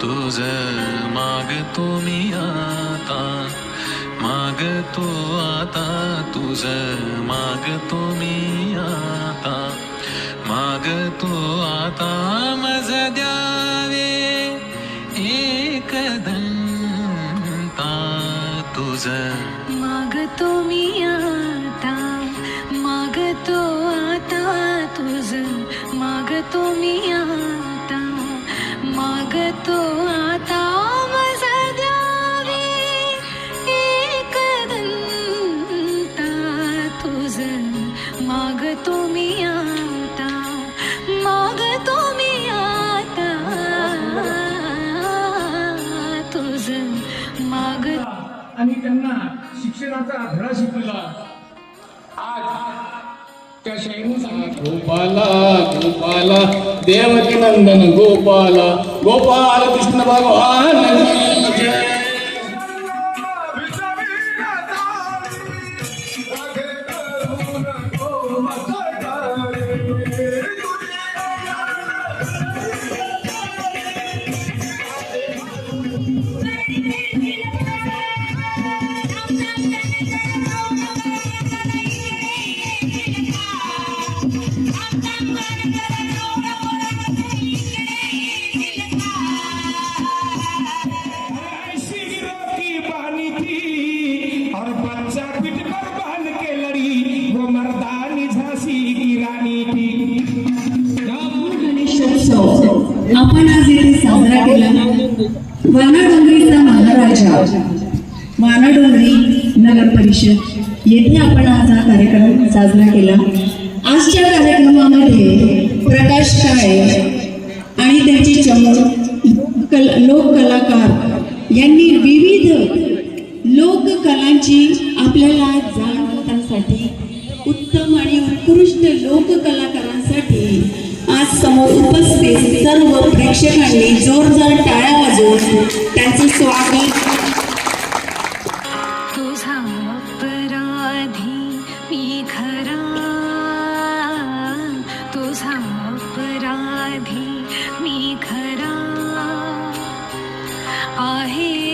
तुझ मागतो मी आता मागतो आता तुझ मागतो मी आता मागतो आता मज द्यावे एक दंता तुझ मागतो मी आता मागतो आता तुझ मागतो मी मागतो मी आता मागतो मी आता. तुझ मागतो आणि त्यांना शिक्षणाचा धडा शिकवला. आज त्या सांगितलं. गोपाला गोपाला देवकी नंदन गोपाला. गोपाल कृष्ण भगवान. आपण आज इथे साजरा केला वानाडोंगरीचा महाराजा. वानाडोंगरी नगर परिषद. येथे आपण आज हा कार्यक्रम साजरा केला. आजच्या कार्यक्रमामध्ये प्रकाश काळे आणि त्यांचे चमू कल लोककलाकार यांनी विविध लोककलांची आपल्याला जाण होण्यासाठी उत्तम आणि उत्कृष्ट लोककलाकारांसाठी आज समोर उपस्थित सर्व प्रेक्षकांनी जोरदार टाळ्या वाजवून त्यांचं स्वागत. आहे